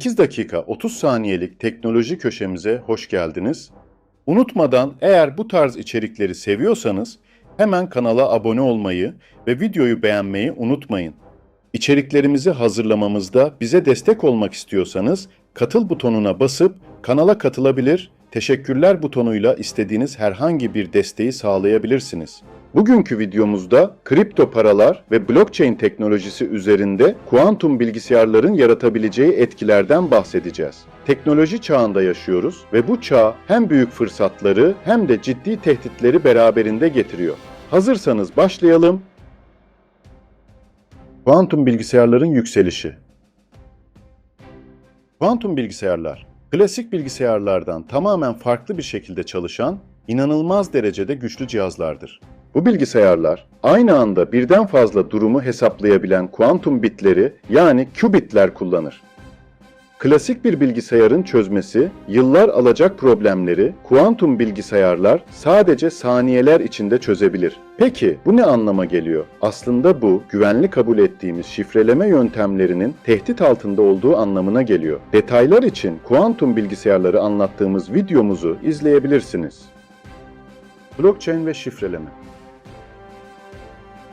8 dakika 30 saniyelik teknoloji köşemize hoş geldiniz. Unutmadan eğer bu tarz içerikleri seviyorsanız hemen kanala abone olmayı ve videoyu beğenmeyi unutmayın. İçeriklerimizi hazırlamamızda bize destek olmak istiyorsanız katıl butonuna basıp kanala katılabilir, teşekkürler butonuyla istediğiniz herhangi bir desteği sağlayabilirsiniz. Bugünkü videomuzda kripto paralar ve blockchain teknolojisi üzerinde kuantum bilgisayarların yaratabileceği etkilerden bahsedeceğiz. Teknoloji çağında yaşıyoruz ve bu çağ hem büyük fırsatları hem de ciddi tehditleri beraberinde getiriyor. Hazırsanız başlayalım. Kuantum bilgisayarların yükselişi. Kuantum bilgisayarlar, klasik bilgisayarlardan tamamen farklı bir şekilde çalışan, inanılmaz derecede güçlü cihazlardır. Bu bilgisayarlar aynı anda birden fazla durumu hesaplayabilen kuantum bitleri yani qubitler kullanır. Klasik bir bilgisayarın çözmesi yıllar alacak problemleri kuantum bilgisayarlar sadece saniyeler içinde çözebilir. Peki bu ne anlama geliyor? Aslında bu güvenli kabul ettiğimiz şifreleme yöntemlerinin tehdit altında olduğu anlamına geliyor. Detaylar için kuantum bilgisayarları anlattığımız videomuzu izleyebilirsiniz. Blockchain ve şifreleme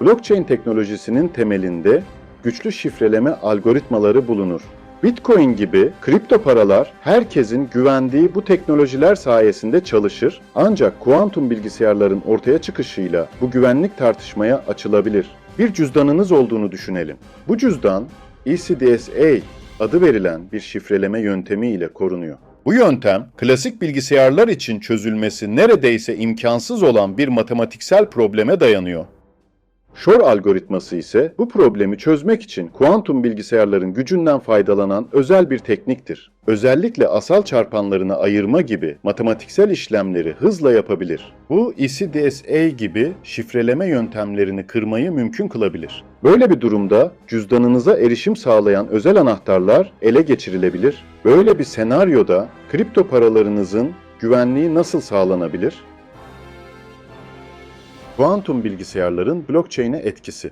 Blockchain teknolojisinin temelinde güçlü şifreleme algoritmaları bulunur. Bitcoin gibi kripto paralar herkesin güvendiği bu teknolojiler sayesinde çalışır ancak kuantum bilgisayarların ortaya çıkışıyla bu güvenlik tartışmaya açılabilir. Bir cüzdanınız olduğunu düşünelim. Bu cüzdan ECDSA adı verilen bir şifreleme yöntemi ile korunuyor. Bu yöntem klasik bilgisayarlar için çözülmesi neredeyse imkansız olan bir matematiksel probleme dayanıyor. Shor algoritması ise bu problemi çözmek için kuantum bilgisayarların gücünden faydalanan özel bir tekniktir. Özellikle asal çarpanlarını ayırma gibi matematiksel işlemleri hızla yapabilir. Bu ECDSA gibi şifreleme yöntemlerini kırmayı mümkün kılabilir. Böyle bir durumda cüzdanınıza erişim sağlayan özel anahtarlar ele geçirilebilir. Böyle bir senaryoda kripto paralarınızın güvenliği nasıl sağlanabilir? Kuantum bilgisayarların blockchain'e etkisi.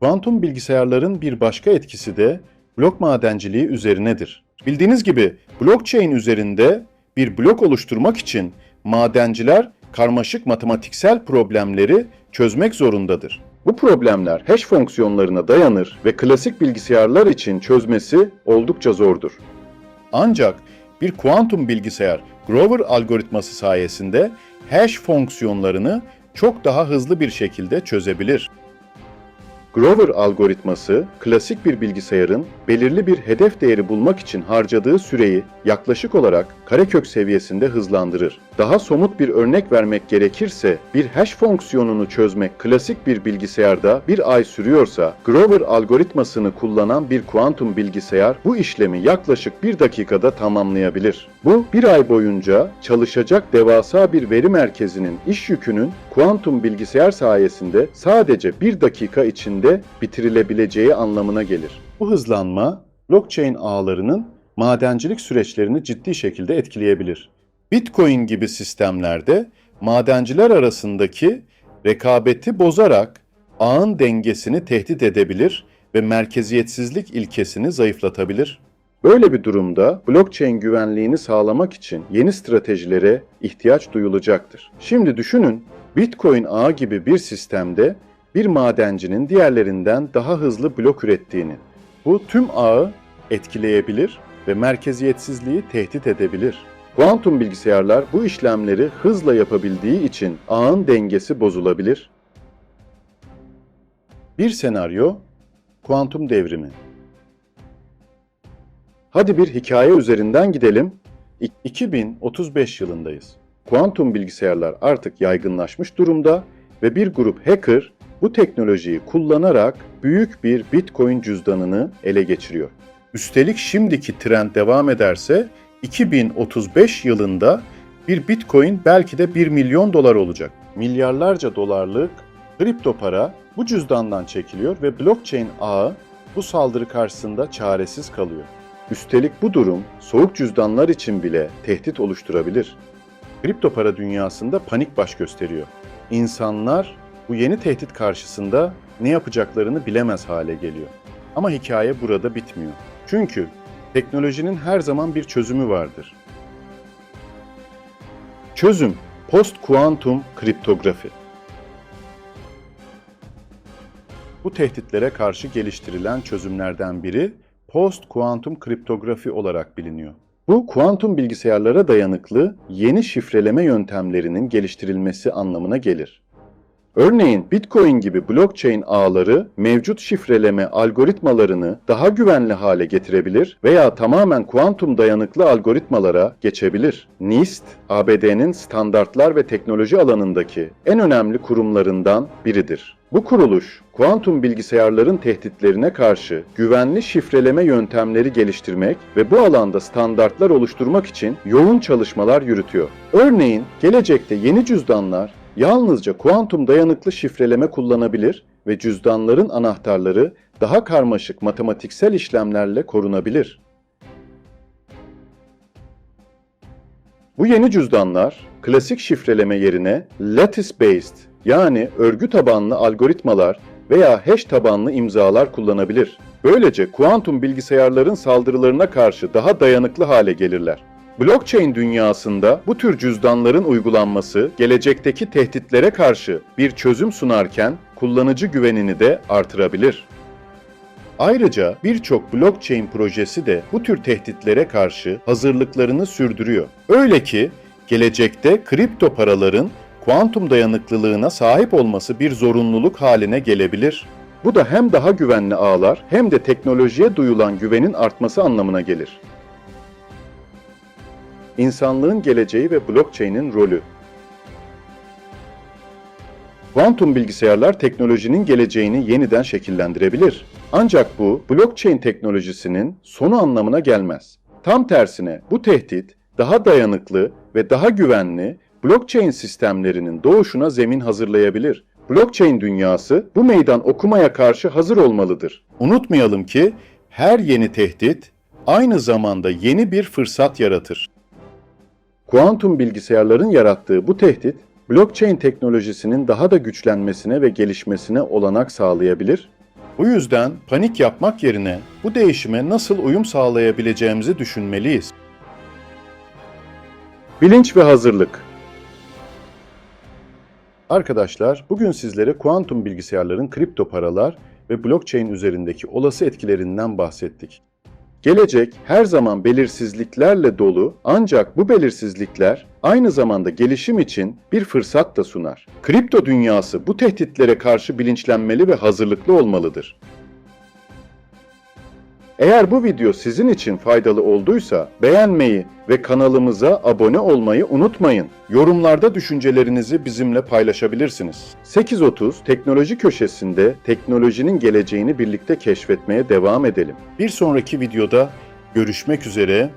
Kuantum bilgisayarların bir başka etkisi de blok madenciliği üzerinedir. Bildiğiniz gibi blockchain üzerinde bir blok oluşturmak için madenciler karmaşık matematiksel problemleri çözmek zorundadır. Bu problemler hash fonksiyonlarına dayanır ve klasik bilgisayarlar için çözmesi oldukça zordur. Ancak bir kuantum bilgisayar Grover algoritması sayesinde hash fonksiyonlarını çok daha hızlı bir şekilde çözebilir. Grover algoritması, klasik bir bilgisayarın belirli bir hedef değeri bulmak için harcadığı süreyi yaklaşık olarak karekök seviyesinde hızlandırır. Daha somut bir örnek vermek gerekirse, bir hash fonksiyonunu çözmek klasik bir bilgisayarda bir ay sürüyorsa, Grover algoritmasını kullanan bir kuantum bilgisayar bu işlemi yaklaşık bir dakikada tamamlayabilir. Bu, bir ay boyunca çalışacak devasa bir veri merkezinin iş yükünün kuantum bilgisayar sayesinde sadece bir dakika içinde bitirilebileceği anlamına gelir. Bu hızlanma, blockchain ağlarının madencilik süreçlerini ciddi şekilde etkileyebilir. Bitcoin gibi sistemlerde madenciler arasındaki rekabeti bozarak ağın dengesini tehdit edebilir ve merkeziyetsizlik ilkesini zayıflatabilir. Böyle bir durumda blockchain güvenliğini sağlamak için yeni stratejilere ihtiyaç duyulacaktır. Şimdi düşünün, Bitcoin ağı gibi bir sistemde bir madencinin diğerlerinden daha hızlı blok ürettiğini. Bu tüm ağı etkileyebilir ve merkeziyetsizliği tehdit edebilir. Kuantum bilgisayarlar bu işlemleri hızla yapabildiği için ağın dengesi bozulabilir. Bir senaryo kuantum devrimi. Hadi bir hikaye üzerinden gidelim. İ- 2035 yılındayız. Kuantum bilgisayarlar artık yaygınlaşmış durumda ve bir grup hacker bu teknolojiyi kullanarak büyük bir Bitcoin cüzdanını ele geçiriyor. Üstelik şimdiki trend devam ederse 2035 yılında bir Bitcoin belki de 1 milyon dolar olacak. Milyarlarca dolarlık kripto para bu cüzdandan çekiliyor ve blockchain ağı bu saldırı karşısında çaresiz kalıyor. Üstelik bu durum soğuk cüzdanlar için bile tehdit oluşturabilir. Kripto para dünyasında panik baş gösteriyor. İnsanlar bu yeni tehdit karşısında ne yapacaklarını bilemez hale geliyor. Ama hikaye burada bitmiyor. Çünkü teknolojinin her zaman bir çözümü vardır. Çözüm post kuantum kriptografi. Bu tehditlere karşı geliştirilen çözümlerden biri post kuantum kriptografi olarak biliniyor. Bu kuantum bilgisayarlara dayanıklı yeni şifreleme yöntemlerinin geliştirilmesi anlamına gelir. Örneğin Bitcoin gibi blockchain ağları mevcut şifreleme algoritmalarını daha güvenli hale getirebilir veya tamamen kuantum dayanıklı algoritmalara geçebilir. NIST, ABD'nin standartlar ve teknoloji alanındaki en önemli kurumlarından biridir. Bu kuruluş, kuantum bilgisayarların tehditlerine karşı güvenli şifreleme yöntemleri geliştirmek ve bu alanda standartlar oluşturmak için yoğun çalışmalar yürütüyor. Örneğin, gelecekte yeni cüzdanlar yalnızca kuantum dayanıklı şifreleme kullanabilir ve cüzdanların anahtarları daha karmaşık matematiksel işlemlerle korunabilir. Bu yeni cüzdanlar klasik şifreleme yerine lattice based yani örgü tabanlı algoritmalar veya hash tabanlı imzalar kullanabilir. Böylece kuantum bilgisayarların saldırılarına karşı daha dayanıklı hale gelirler. Blockchain dünyasında bu tür cüzdanların uygulanması gelecekteki tehditlere karşı bir çözüm sunarken kullanıcı güvenini de artırabilir. Ayrıca birçok blockchain projesi de bu tür tehditlere karşı hazırlıklarını sürdürüyor. Öyle ki gelecekte kripto paraların kuantum dayanıklılığına sahip olması bir zorunluluk haline gelebilir. Bu da hem daha güvenli ağlar hem de teknolojiye duyulan güvenin artması anlamına gelir. İnsanlığın geleceği ve blockchain'in rolü. Kuantum bilgisayarlar teknolojinin geleceğini yeniden şekillendirebilir. Ancak bu blockchain teknolojisinin sonu anlamına gelmez. Tam tersine bu tehdit daha dayanıklı ve daha güvenli blockchain sistemlerinin doğuşuna zemin hazırlayabilir. Blockchain dünyası bu meydan okumaya karşı hazır olmalıdır. Unutmayalım ki her yeni tehdit aynı zamanda yeni bir fırsat yaratır. Kuantum bilgisayarların yarattığı bu tehdit, blockchain teknolojisinin daha da güçlenmesine ve gelişmesine olanak sağlayabilir. Bu yüzden panik yapmak yerine bu değişime nasıl uyum sağlayabileceğimizi düşünmeliyiz. Bilinç ve hazırlık Arkadaşlar, bugün sizlere kuantum bilgisayarların kripto paralar ve blockchain üzerindeki olası etkilerinden bahsettik. Gelecek her zaman belirsizliklerle dolu ancak bu belirsizlikler aynı zamanda gelişim için bir fırsat da sunar. Kripto dünyası bu tehditlere karşı bilinçlenmeli ve hazırlıklı olmalıdır. Eğer bu video sizin için faydalı olduysa beğenmeyi ve kanalımıza abone olmayı unutmayın. Yorumlarda düşüncelerinizi bizimle paylaşabilirsiniz. 8.30 Teknoloji Köşesi'nde teknolojinin geleceğini birlikte keşfetmeye devam edelim. Bir sonraki videoda görüşmek üzere.